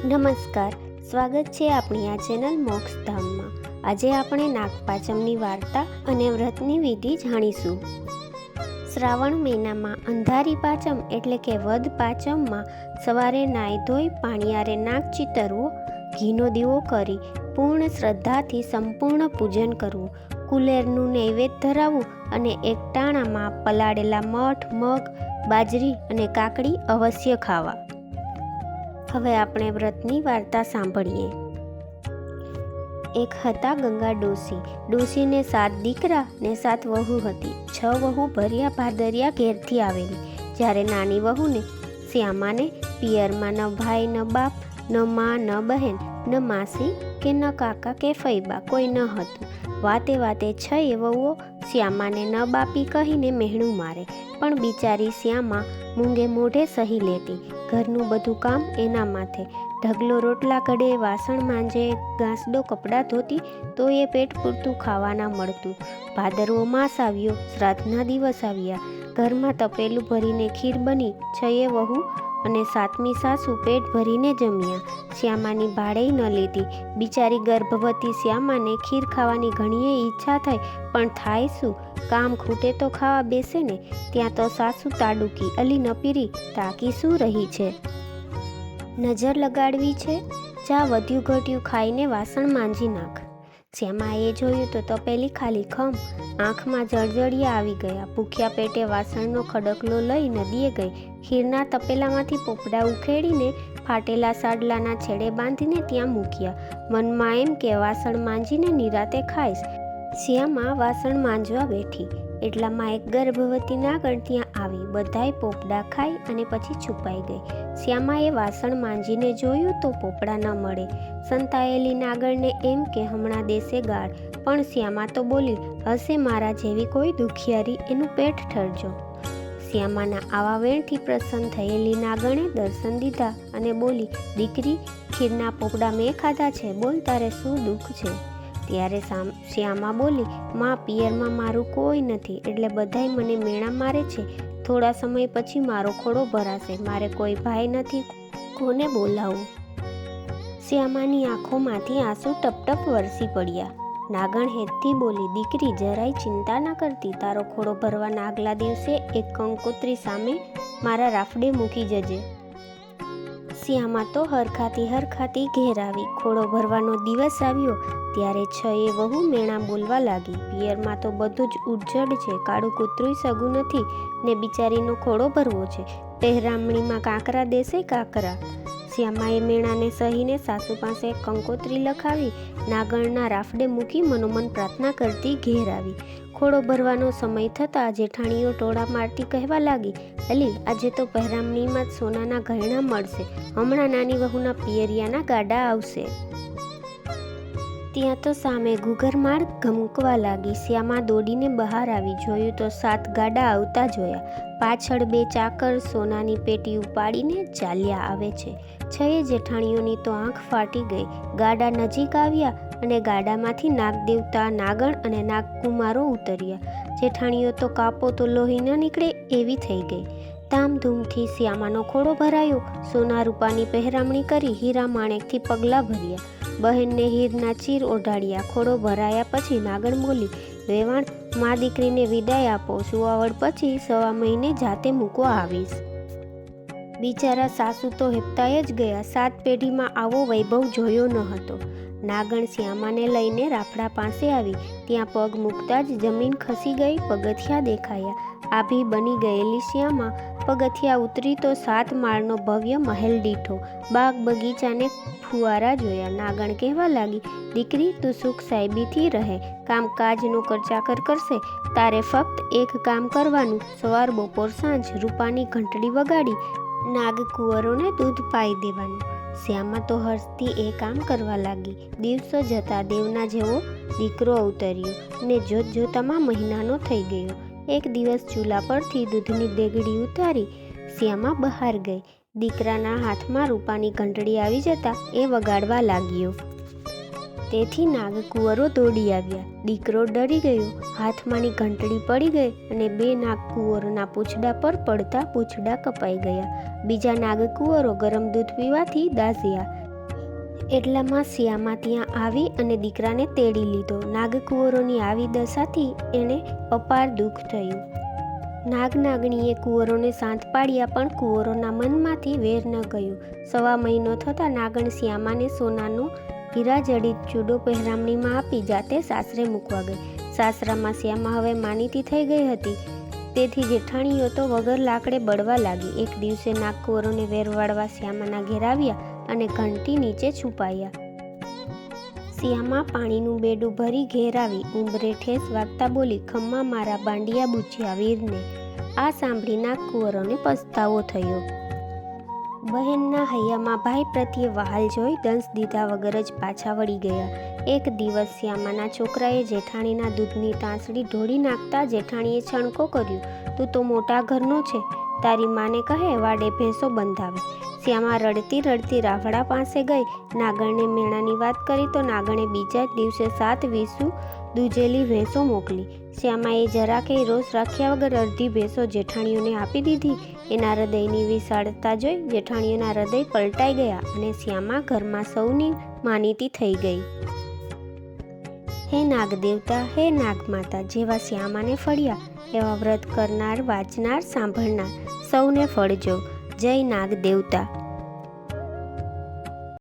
નમસ્કાર, સ્વાગત છે આપણી આ ચેનલ મોક્ષધામમાં આજે આપણે નાગપાચમની વાર્તા અને વ્રતની વિધિ જાણીશું. શ્રાવણ મહિનામાં અંધારી પાચમ એટલે કે વદ પાચમમાં સવારે નાય ધોઈ પાણીયારે નાગ ચિતરવો ઘીનો દીવો કરી પૂર્ણ શ્રદ્ધાથી સંપૂર્ણ પૂજન કરવું, કુલેરનું નૈવેદ્ય ધરાવવું અને એકટાણામાં પલાળેલા મઠ, મગ, બાજરી અને કાકડી અવશ્ય ખાવા. હવે આપણે વ્રતની વાર્તા સાંભળીએ. એક હતા ગંગા ડોસી. ડોસીને સાત દીકરા ને સાત વહુ હતી. છ વહુ ભર્યા ભાદરિયા ઘેરથી આવેલી. જ્યારે નાની વહુને શ્યામાને પિયરમાં ન ભાઈ, ન બાપ, ન મા, ન બહેન, ન માસી કે ન કાકા કે ફૈબા, કોઈ ન હતું. વાતે વાતે છ એ વહુઓ શ્યામાને ન બાપી કહીને મહેણું મારે. પણ બિચારી શ્યામા મૂંગે મોઢે સહી લેતી. ઘરનું બધું કામ એના માથે. ઢગલો રોટલા કડે, વાસણ માંજે, ઘાસડો કપડાં ધોતી, તો એ પેટ પૂરતું ખાવાના મળતું. ભાદરવો માસ આવ્યો, શ્રાદ્ધના દિવસ આવ્યા. ઘરમાં તપેલું ભરીને ખીર બની છયે વહુ અને સાતમી સાસુ પેટ ભરીને જમ્યા. શ્યામાની ભાડેય ન લીધી. બિચારી ગર્ભવતી શ્યામાને ખીર ખાવાની ઘણીએ ઈચ્છા થઈ, પણ થાય શું? કામ ખૂટે તો ખાવા બેસે ને? ત્યાં તો સાસુ તાડુકી, અલી નપીરી, તાકી શું રહી છે? નજર લગાડવી છે? જા વધ્યું ઘટ્યું ખાઈને વાસણ માંજી નાખ. શ્યામાએ જોયું તો તપેલી ખાલી ખમ. આંખમાં જળજળિયા આવી ગયા ભૂખ્યા પેટે વાસણનો ખડકલો લઈ નદીએ ગઈ. ખીરના તપેલામાંથી પોપડા ઉખેડીને ફાટેલા સાડલાના છેડે બાંધીને ત્યાં મૂક્યા. મનમાં એમ કે, વાસણ માંજીને નિરાતે ખાઈશ. શ્યામા વાસણ માંજવા બેઠી. એટલામાં એક ગર્ભવતી નાગણ ત્યાં આવી. બધાય પોપડા ખાઈ અને પછી છુપાઈ ગઈ. શ્યામાએ વાસણ માંજીને જોયું તો પોપડા ન મળે. સંતાયેલી નાગણને એમ કે, હમણાં દેશે ગાળ. પણ શ્યામા તો બોલી, હશે મારા જેવી કોઈ દુખિયારી, એનું પેટ ઠરજો. શ્યામાના આવા વેણથી પ્રસન્ન થયેલી નાગણે દર્શન દીધા અને બોલી, દીકરી, ખીરના પોપડા મેં ખાધા છે. બોલ તારે શું દુઃખ છે? ત્યારે શ્યામા બોલી, માં, પિયરમાં મારું કોઈ નથી, એટલે બધાય મને મેણા મારે છે. થોડા સમય પછી મારો ખોડો ભરાશે. મારે કોઈ ભાઈ નથી, કોને બોલાવું? શ્યામાની આંખોમાંથી આંસુ ટપટપ વરસી પડ્યા. નાગણ હેતથી બોલી, દીકરી, જરાય ચિંતા ન કરતી. તારો ખોડો ભરવાના આગલા દિવસે એક કંકોત્રી સામે મારા રાફડે મૂકી જજે. શ્યામા તો હરખાતી હરખાતી ઘેર આવી. ખોડો ભરવાનો દિવસ આવ્યો. ત્યારે છ એ વહુ મેણા બોલવા લાગી. પિયરમાં તો બધું જ ઉજ્જડ છે. કાળું કૂતરું સગું નથી ને બિચારીનો ખોડો ભરવો છે. પહેરામણીમાં કાંકરા દેશે કાંકરા. શ્યામાએ મેણાને સહીને સાસુ પાસે કંકોત્રી લખાવી, નાગણના રાફડે મૂકી મનોમન પ્રાર્થના કરતી ઘેર આવી. ખોડો ભરવાનો સમય થતાં જેઠાણીઓ ટોળા મારતી કહેવા લાગી અલી આજે તો પહેરામણીમાં જ સોનાના ગહેણા મળશે. હમણાં નાની વહુના પિયરિયાના ગાડા આવશે. ત્યાં તો સામે ઘૂઘરમાળ ધમકવા લાગી. શ્યામા દોડીને બહાર આવી. જોયું તો સાત ગાડા આવતા જોયા. પાછળ બે ચાકર સોનાની પેટી ઉપાડીને ચાલ્યા આવે છે. છએ જેઠાણીઓની તો આંખ ફાટી ગઈ. ગાડા નજીક આવ્યા અને ગાડામાંથી નાગદેવતા, નાગણ અને નાગકુમારો ઉતર્યા. જેઠાણીઓ તો કાપો તો લોહી ન નીકળે એવી થઈ ગઈ. ધામધૂમથી શ્યામાનો ખોડો ભરાયો. સોના રૂપાની પહેરામણી કરી હીરા માણેકથી પગલાં ભર્યા. બહેનને હીરના ચીર ઓઢાડ્યા. ખોડો ભરાયા પછી નાગણ બોલી વેવાણ મા દીકરીને વિદાય આપો. સુવાવડ પછી સવા મહિને જાતે મૂકવા આવીશ. બિચારા સાસુ તો હેપતાય જ ગયા. સાત પેઢીમાં આવો વૈભવ જોયો ન હતો. નાગણ શ્યામાને લઈને રાફડા પાસે આવી. ત્યાં પગ મૂકતા જ જમીન ખસી ગઈ, પગથિયા દેખાયા. આભી બની ગયેલી શ્યામા પગથિયા ઉતરી તો સાત માળનો ભવ્ય મહેલ દીઠો. બાગ બગીચાને ફુવારા જોયા. નાગણ કહેવા લાગી, દીકરી, તું સુખ સાહેબીથી રહે. કામકાજનો કરચાકર કરશે. તારે ફક્ત એક કામ કરવાનું. સવાર બપોર સાંજ રૂપાની ઘંટડી વગાડી નાગ કુંવરોને દૂધ પાઈ દેવાનું. શ્યામા તો હર્ષથી એ કામ કરવા લાગી. દિવસો જતા દેવના જેવો દીકરો અવતર્યો ને જોત જોતામાં મહિનાનો થઈ ગયો. એક દિવસ ચૂલા પરથી દૂધની દેગડી ઉતારી શ્યામા બહાર ગઈ. દીકરાના હાથમાં રૂપાની ઘંટડી આવી જતા એ વગાડવા લાગ્યો. તેથી નાગકુંવરો દોડી આવ્યા. દીકરો ડરી ગયો. હાથમાંની ઘંટડી પડી ગઈ અને બે નાગકુંવરોના પૂંછડા પર પડતા પૂંછડા કપાઈ ગયા. બીજા નાગકુંવરો ગરમ દૂધ પીવાથી દાઝ્યા. એટલામાં શ્યામા ત્યાં આવી અને દીકરાને તેડી લીધો. નાગકુંવરોની આવી દશાથી એણે અપાર દુઃખ થયું. નાગ નાગણીએ કુંવરોને શાંત પાડ્યા પણ કુંવરોના મનમાંથી વેર ન ગયું. સવા મહિનો થતાં નાગણ શ્યામાને સોનાનું હીરા જડિત ચૂડો પહેરામણીમાં આપી જાતે સાસરે મૂકવા ગઈ. સાસરામાં શ્યામા હવે માનીતી થઈ ગઈ હતી. તેથી જેઠાણીઓ તો વગર લાકડે બળવા લાગી. એક દિવસે નાગકુંવરોને વેરવાડવા શ્યામાના ઘેર આવ્યા. અને ઘંટી નીચે છુપાયા. શ્યામા પાણીનું બેડું ભરી ઘેરાવી ઉંબરે ઠેસ વાગતા બોલી, ખમ્મા મારા બાંડિયા બુચ્યા વીરને. આ સાંભળી નાગકુંવરોને પસ્તાવો થયો. બહેનના હૈયામાં ભાઈ પ્રત્યે વહાલ જોઈ દંશ દીધા વગર જ પાછા વળી ગયા. એક દિવસ શ્યામાના છોકરાએ જેઠાણીના દૂધની તાંસડી ઢોળી નાખતા જેઠાણીએ છણકો કર્યું, તું તો મોટા ઘરનો છે. તારી માને કહે વાડે ભેંસો બંધાવે. શ્યામા રડતી રડતી રાવડા પાસે ગઈ. નાગણને મેણાની વાત કરી તો નાગણે બીજા જ દિવસે સાત વીસુ દૂજેલી ભેંસો મોકલી. શ્યામાએ જરાકે રોષ રાખ્યા વગર અડધી ભેંસો જેઠાણીઓને આપી દીધી. એના હૃદયની વિશાળતા જોઈ જેઠાણીઓના હૃદય પલટાઈ ગયા અને શ્યામા ઘરમાં સૌની માનીતી થઈ ગઈ. હે નાગ દેવતા હે નાગ માતા જેવા શ્યામાને ફળ્યા, એવા વ્રત કરનાર, વાંચનાર, સાંભળનાર, સૌને ફળજો. જય નાગ દેવતા